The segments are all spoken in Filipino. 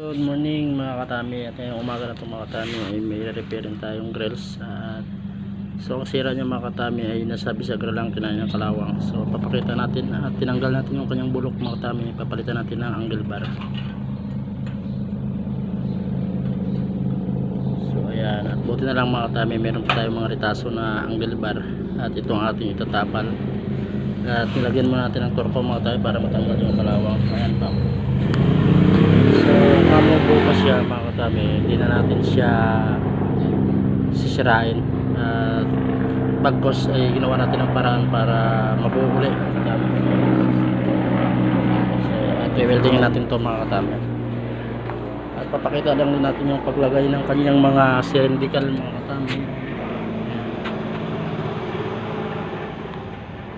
Good morning mga katami. At ngayong umaga na itong mga katami ay may repairing tayong grills. At so ang sira niya mga katami ay nasa bisagra lang kinain ng kalawang. So papakita natin at tinanggal natin yung kanyang bulok mga katami. Papalitan natin ng angle bar. So ayan. At buti na lang mga katami meron pa tayong mga ritaso na angle bar. At ito ang ating itatapal. At nilagyan mo natin ng turpo mga katami para matanggal yung kalawang. Ayan pa siya mga katami, hindi na natin siya sisirain. At bagkos ay ginawa natin ng paraan para mabuo uli mga katami. So, at weldingin natin to mga katami. At papakita lang din natin yung paglagay ng kanyang mga cylindrical mga katami.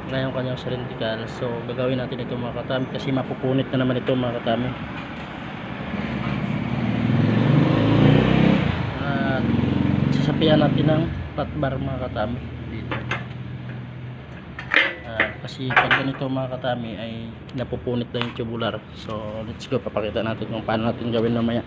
Ngayon kanyang cylindrical. So, gagawin natin ito mga katami kasi mapupunit na naman ito mga katami. at sasapian natin ng flat bar mga katami. Dito Ah, kasi pag ganito mga katami ay napupunit na yung tubular. So let's go papakita natin kung paano natin gawin mamaya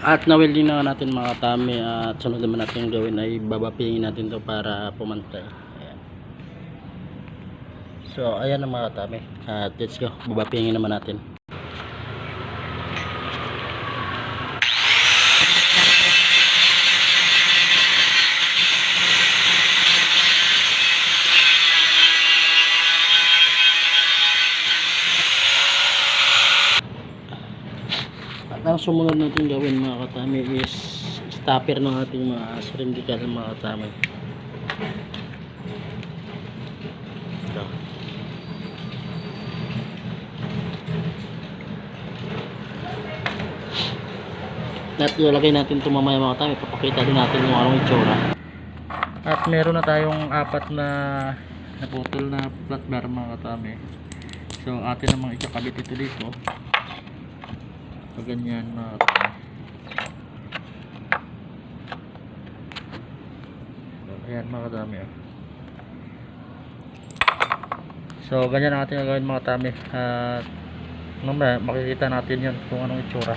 at na-welding na natin mga katami at sunod naman natin gawin ay babapingin natin to para pumantay. Ayan. so ayan ang mga katami. At let's go babapingin naman natin ang sumunod natin gawin mga katami is stopper ng ating mga cylindrical mga katami. Ito. At ilalagay natin ito mamaya mga katami. Papakita din natin yung anong itsura. At meron na tayong apat na naputol na flat bar mga katami. So atin namang ikakabit ito dito pag ganyan mga ayan mga katami oh. so ganyan ang ating gagawin mga katami at mamaya makikita natin yun kung anong itsura.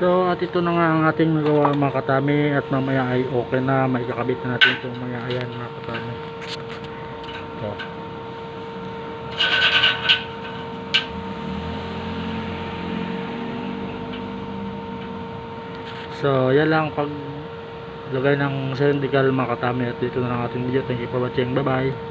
So at ito na nga ang ating nagawa mga katami at mamaya ay okay na. Maikakabit na natin ito mamaya. Ayan mga katami So, yan lang pag lagay ng cylindrical mga katami at dito na lang ating video. Thank you for watching. Bye-bye.